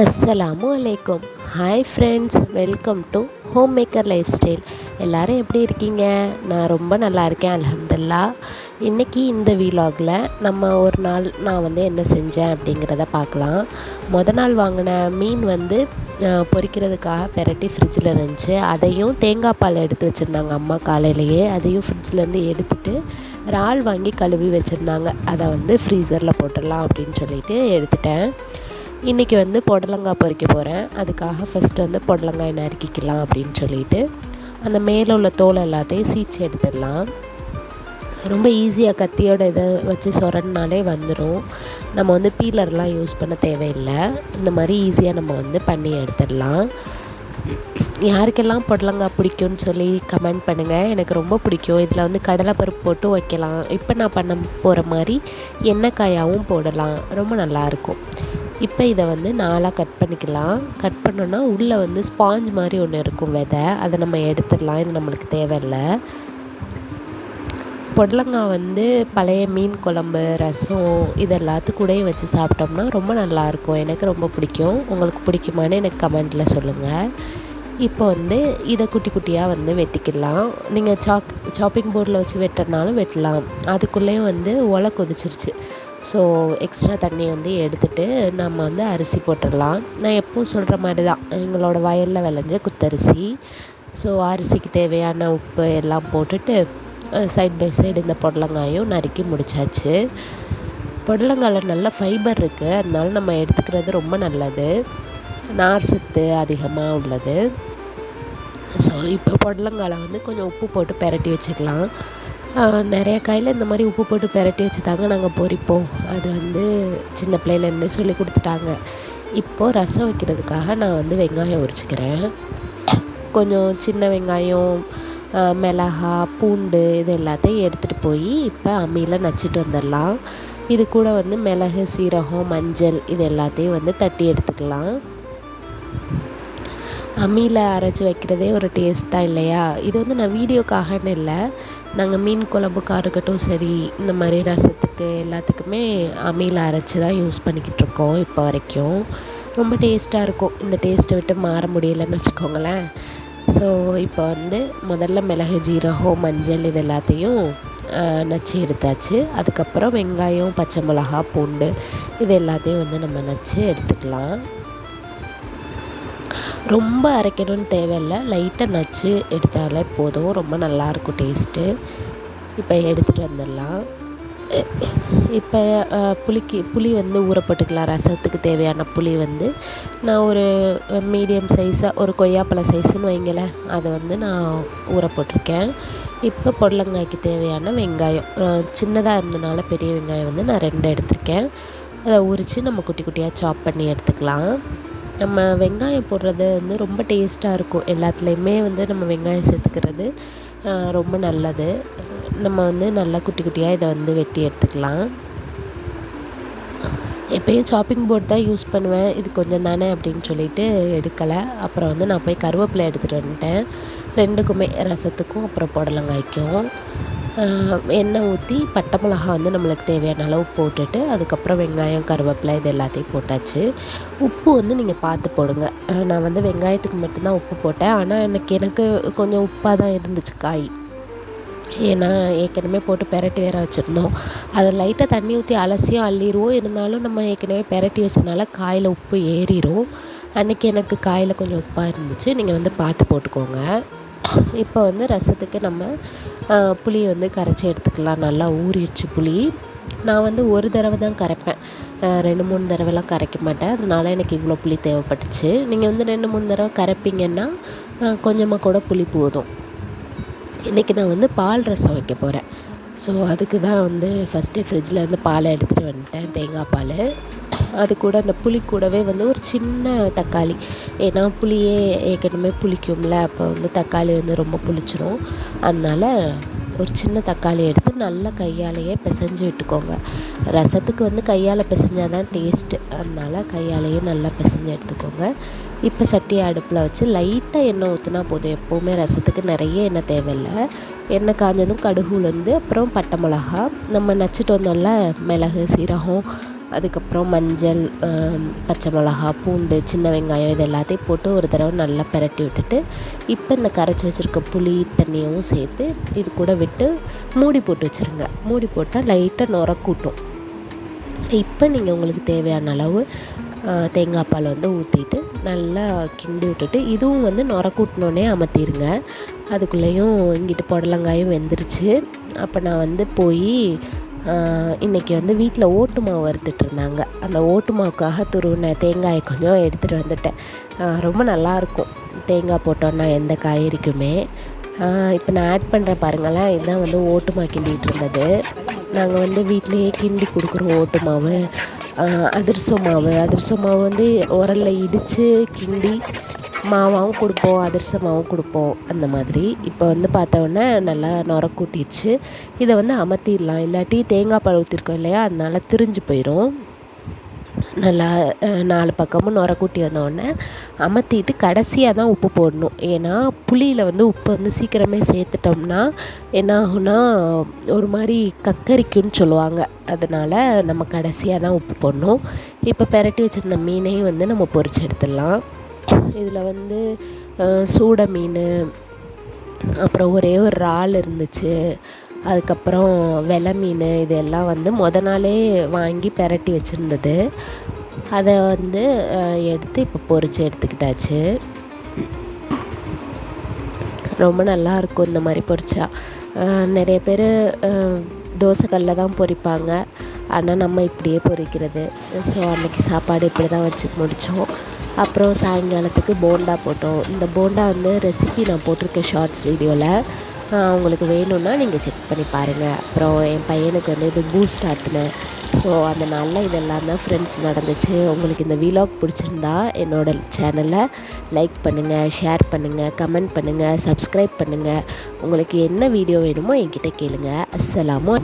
அஸ்ஸலாமு அலைக்கும். Hi friends welcome to homemaker lifestyle எல்லோரும் எப்படி இருக்கீங்க? நான் ரொம்ப நல்லா இருக்கேன் அலமதுல்லா இன்றைக்கி இந்த வீலாகில் நம்ம ஒரு நாள் நான் வந்து என்ன செஞ்சேன் அப்படிங்கிறத பார்க்கலாம். மொதல் நாள் வாங்கின மீன் வந்து பொறிக்கிறதுக்காக பெரட்டி ஃப்ரிட்ஜில் இருந்துச்சு. அதையும் தேங்காய் பால் எடுத்து வச்சுருந்தாங்க அம்மா காலையிலேயே. அதையும் ஃப்ரிட்ஜ்லேருந்து எடுத்துட்டு இறால் வாங்கி கழுவி வச்சுருந்தாங்க. அதை வந்து ஃப்ரீசரில் போட்டுடலாம் அப்படின்னு சொல்லிட்டு எடுத்துட்டேன். இன்றைக்கி வந்து புடலங்காய் பொறிக்க போகிறேன் அதுக்காக ஃபஸ்ட்டு வந்து புடலங்காய் நறுக்கிக்கலாம் அப்படின்னு சொல்லிட்டு அந்த மேலே உள்ள தோல் எல்லாத்தையும் சீச்சு எடுத்துடலாம். ரொம்ப ஈஸியாக கத்தியோட இதை வச்சு சொரன்னாலே வந்துடும் நம்ம வந்து பீலர்லாம் யூஸ் பண்ண தேவையில்லை. இந்த மாதிரி ஈஸியாக நம்ம வந்து பண்ணி எடுத்துடலாம். யாருக்கெல்லாம் புடலங்காய் பிடிக்கும்னு சொல்லி கமெண்ட் பண்ணுங்கள் எனக்கு ரொம்ப பிடிக்கும். இதில் வந்து கடலைப்பருப்பு போட்டு வைக்கலாம். இப்போ நான் பண்ண போகிற மாதிரி எண்ணெய் காயாகவும் போடலாம். ரொம்ப நல்லாயிருக்கும் இப்போ இதை வந்து நாலாக கட் பண்ணிக்கலாம். கட் பண்ணோன்னா உள்ளே வந்து ஸ்பாஞ்ச் மாதிரி ஒன்று இருக்கும் விதை. அதை நம்ம எடுத்துடலாம். இது நம்மளுக்கு தேவையில்லை. புடலங்காய் வந்து பழைய மீன் குழம்பு ரசம் இது எல்லாத்துக்கூடையும் வச்சு சாப்பிட்டோம்னா ரொம்ப நல்லாயிருக்கும் எனக்கு ரொம்ப பிடிக்கும். உங்களுக்கு பிடிக்குமான்னு எனக்கு கமெண்ட்டில் சொல்லுங்கள் இப்போ வந்து இதை குட்டி குட்டியாக வந்து வெட்டிக்கிடலாம் நீங்கள் சாக் சாப்பிங் போர்டில் வச்சு வெட்டுறனாலும் வெட்டலாம். அதுக்குள்ளேயும் வந்து ஒலை கொதிச்சிருச்சு. ஸோ எக்ஸ்ட்ரா தண்ணியை வந்து எடுத்துட்டு நம்ம வந்து அரிசி போட்டுடலாம். நான் எப்பவும் சொல்கிற மாதிரி தான் எங்களோட வயலில் விளைஞ்ச குத்தரிசி. ஸோ அரிசிக்கு தேவையான உப்பு எல்லாம் போட்டுட்டு சைட் பை சைடு இந்த புடலங்காயும் நறுக்கி முடிச்சாச்சு. புடலங்காயில் நல்ல ஃபைபர் இருக்குது அதனால நம்ம எடுத்துக்கிறது ரொம்ப நல்லது. நார் சத்து அதிகமாக உள்ளது. ஸோ இப்போ புடலங்கால வந்து கொஞ்சம் உப்பு போட்டு பெரட்டி வச்சுக்கலாம். நிறைய காயில் இந்த மாதிரி உப்பு போட்டு பெரட்டி வச்சு தாங்க நாங்கள் பொரிப்போம் அது வந்து சின்ன பிள்ளையிலேருந்து சொல்லி கொடுத்துட்டாங்க. இப்போது ரசம் வைக்கிறதுக்காக நான் வந்து வெங்காயம் உரிச்சிக்கிறேன். கொஞ்சம் சின்ன வெங்காயம் மிளகா பூண்டு இது எல்லாத்தையும் எடுத்துகிட்டு போய் இப்போ அம்மியில் நச்சுட்டு வந்துடலாம். இது கூட வந்து மிளகு சீரகம் மஞ்சள் இது எல்லாத்தையும் வந்து தட்டி எடுத்துக்கலாம். அம்மியில் அரைச்சி வைக்கிறதே ஒரு டேஸ்ட் தான் இல்லையா? இது வந்து நான் வீடியோக்காகன்னு இல்லை. நாங்கள் மீன் குழம்புக்காக இருக்கட்டும் சரி இந்த மாதிரி ரசத்துக்கு எல்லாத்துக்குமே அம்மியில் அரைச்சி தான் யூஸ் பண்ணிக்கிட்டு இருக்கோம் இப்போ வரைக்கும். ரொம்ப டேஸ்ட்டாக இருக்கும். இந்த டேஸ்ட்டை விட்டு மாற முடியலன்னு வச்சுக்கோங்களேன். ஸோ இப்போ வந்து முதல்ல மிளகு ஜீரகம் மஞ்சள் இது எல்லாத்தையும் நச்சு எடுத்தாச்சு. அதுக்கப்புறம் வெங்காயம் பச்சை மிளகா பூண்டு இது எல்லாத்தையும் வந்து நம்ம நச்சு எடுத்துக்கலாம். ரொம்ப அரைக்கணும்னு தேவையில்லை. லைட்டாக நச்சு எடுத்தாலே போதும். ரொம்ப நல்லாயிருக்கும் டேஸ்ட்டு இப்போ எடுத்துகிட்டு வந்துடலாம். இப்போ புளிக்கு புளி வந்து ஊற போட்டுக்கலாம் ரசத்துக்கு தேவையான புளி வந்து நான் ஒரு மீடியம் சைஸாக ஒரு கொய்யாப்பழ சைஸுன்னு வைங்களேன். அதை வந்து நான் ஊற போட்டிருக்கேன் இப்போ புடலங்காய்க்கு தேவையான வெங்காயம். சின்னதாக இருந்தனால பெரிய வெங்காயம் வந்து நான் ரெண்டு எடுத்திருக்கேன். அதை உரித்து நம்ம குட்டி குட்டியாக சாப் பண்ணி எடுத்துக்கலாம். நம்ம வெங்காயம் போடுறது வந்து ரொம்ப டேஸ்ட்டாக இருக்கும். எல்லாத்துலேயுமே வந்து நம்ம வெங்காயம் சேர்த்துக்கிறது ரொம்ப நல்லது. நம்ம வந்து நல்லா குட்டி குட்டியாக இதை வந்து வெட்டி எடுத்துக்கலாம். எப்பயும் சாப்பிங் போர்ட் தான் யூஸ் பண்ணுவேன். இது கொஞ்சம் தானே அப்படின்னு சொல்லிட்டு எடுக்கலை. அப்புறம் வந்து நான் போய் கருவேப்பிலை எடுத்துகிட்டு வந்துட்டேன். ரெண்டுக்குமே ரசத்துக்கும் அப்புறம் புடலங்காய்க்கும். எண்ணெய் ஊற்றி பட்டை மிளகா வந்து நம்மளுக்கு தேவையான அளவு போட்டுட்டு அதுக்கப்புறம் வெங்காயம் கருவேப்பிலை இது எல்லாத்தையும் போட்டாச்சு. உப்பு வந்து நீங்கள் பார்த்து போடுங்க. நான் வந்து வெங்காயத்துக்கு மட்டும்தான் உப்பு போட்டேன். ஆனால் எனக்கு எனக்கு கொஞ்சம் உப்பாக தான் இருந்துச்சு காய். ஏன்னா ஏற்கனவே போட்டு பெரட்டி வேற வச்சுருந்தோம். அதை லைட்டாக தண்ணி ஊற்றி அலசியும் அள்ளிடுவோம் இருந்தாலும் நம்ம ஏற்கனவே பெரட்டி வச்சனால காயில் உப்பு ஏறிடும் அன்றைக்கி எனக்கு காயில் கொஞ்சம் உப்பாக இருந்துச்சு. நீங்கள் வந்து பார்த்து போட்டுக்கோங்க. இப்போ வந்து ரசத்துக்கு நம்ம புளியை வந்து கரைச்சி எடுத்துக்கலாம். நல்லா ஊறிடுச்சு புளி. நான் வந்து ஒரு தடவை தான் கரைப்பேன். ரெண்டு மூணு தடவைலாம் கரைக்க மாட்டேன். அதனால் எனக்கு இவ்வளோ புளி தேவைப்பட்டுச்சு. நீங்கள் வந்து ரெண்டு மூணு தடவை கரைப்பீங்கன்னா கொஞ்சமாக கூட புளி போதும். இன்றைக்கி நான் வந்து பால் ரசம் வைக்க போகிறேன் ஸோ அதுக்கு தான் வந்து ஃபஸ்ட்டே ஃப்ரிட்ஜில் இருந்து பாலை எடுத்துகிட்டு வந்துட்டேன். தேங்காய் பால். அது கூட அந்த புளி கூடவே வந்து ஒரு சின்ன தக்காளி. ஏன்னா புளியே ஏற்கனவே புளிக்கும்ல அப்போ வந்து தக்காளி வந்து ரொம்ப புளிச்சிடும் அதனால ஒரு சின்ன தக்காளி எடுத்து நல்லா கையாலேயே பிசைஞ்சு விட்டுக்கோங்க. ரசத்துக்கு வந்து கையால் பிசைஞ்சால் தான் டேஸ்ட்டு அதனால கையாலேயே நல்லா பிசைஞ்சு எடுத்துக்கோங்க. இப்போ சட்டியை அடுப்பில் வச்சு லைட்டாக எண்ணெய் ஊற்றினா போதும். எப்போவுமே ரசத்துக்கு நிறைய எண்ணெய் தேவையில்லை. எண்ணெய் காஞ்சதும் கடுகு உளுந்து அப்புறம் பட்டை மிளகா நம்ம நச்சுட்டு வந்தோம்ல மிளகு சீரகம் அதுக்கப்புறம் மஞ்சள் பச்சை மிளகா பூண்டு சின்ன வெங்காயம் இது எல்லாத்தையும் போட்டு ஒரு தடவை நல்லா பிரட்டி விட்டுட்டு இப்போ இந்த கரைச்சி வச்சுருக்க புளி தண்ணியவும் சேர்த்து இது கூட விட்டு மூடி போட்டு வச்சுருங்க. மூடி போட்டால் லைட்டாக நுர கூட்டும். இப்போ நீங்கள் உங்களுக்கு தேவையான அளவு தேங்காய் பால் வந்து ஊற்றிட்டு நல்லா கிண்டி விட்டுட்டு இதுவும் வந்து நுர கூட்டினோடனே அமர்த்திடுங்க அதுக்குள்ளேயும் இங்கிட்டு புடலங்காயும் வெந்துருச்சு. அப்போ நான் வந்து போய் இன்றைக்கி வந்து வீட்டில் ஓட்டு மாவு வறுத்துட்டு இருந்தாங்க. அந்த ஓட்டு மாவுக்காக துருவின தேங்காயை கொஞ்சம் எடுத்துகிட்டு வந்துட்டேன். ரொம்ப நல்லாயிருக்கும் தேங்காய் போட்டோன்னா எந்த காய்கறிக்குமே. இப்போ நான் ஆட் பண்ணுற பாருங்களேன். இதுதான் வந்து ஓட்டு மாவு கிண்டிகிட்டு இருந்தது. நாங்கள் வந்து வீட்டிலையே கிண்டி கொடுக்குறோம் ஓட்டு மாவு அதிரச மாவு. அதிரச மாவு வந்து உரலில் இடித்து கிண்டி மாவாகவும் கொடுப்போம் அதிரச மாவும் கொடுப்போம். அந்த மாதிரி இப்போ வந்து பார்த்தோன்னே நல்லா நுர கூட்டிடுச்சு இதை வந்து அமர்த்திடலாம். இல்லாட்டி தேங்காய் பால் ஊற்றிருக்கோம் இல்லையா? அதனால் திரிஞ்சு போயிடும் நல்லா நாலு பக்கமும் நுர கூட்டி வந்தோடனே அமர்த்திட்டு கடைசியாக தான் உப்பு போடணும். ஏன்னா புளியில் வந்து உப்பு வந்து சீக்கிரமே சேர்த்துட்டோம்னா என்ன ஆகும்னா ஒரு மாதிரி கக்கரிக்குன்னு சொல்லுவாங்க. அதனால் நம்ம கடைசியாக தான் உப்பு போடணும். இப்போ பெரட்டி வச்சுருந்த மீனையும் வந்து நம்ம பொரிச்சு எடுத்துடலாம். இதில் வந்து சூட மீன் அப்புறம் ஒரே ஒரு இறால் இருந்துச்சு. அதுக்கப்புறம் வெலை மீன் இதெல்லாம் வந்து மொதல் நாளே வாங்கி பெரட்டி வச்சுருந்தது. அதை வந்து எடுத்து இப்போ பொரித்து எடுத்துக்கிட்டாச்சு. ரொம்ப நல்லாயிருக்கும் இந்த மாதிரி பொரிச்சா நிறைய பேர் தோசைக்கல்லில் தான் பொரிப்பாங்க ஆனால் நம்ம இப்படியே பொரிக்கிறது ஸோ அன்றைக்கி சாப்பாடு இப்படி தான் வச்சு முடித்தோம் அப்புறம் சாயங்காலத்துக்கு போண்டா போட்டோம். இந்த போண்டா வந்து ரெசிபி நான் போட்டிருக்கேன் ஷார்ட்ஸ் வீடியோவில் உங்களுக்கு வேணும்னா நீங்கள் செக் பண்ணி பாருங்கள் அப்புறம் என் பையனுக்கு வந்து இது பூஸ்ட் ஆற்றுனேன் ஸோ அந்த நாளில் இதெல்லாம் தான் ஃப்ரெண்ட்ஸ் நடந்துச்சு. உங்களுக்கு இந்த விலாக் பிடிச்சிருந்தா என்னோடய சேனலை லைக் பண்ணுங்கள் ஷேர் பண்ணுங்கள் கமெண்ட் பண்ணுங்கள் சப்ஸ்கிரைப் பண்ணுங்கள் உங்களுக்கு என்ன வீடியோ வேணுமோ என்கிட்ட கேளுங்கள் அஸ்ஸலாமோ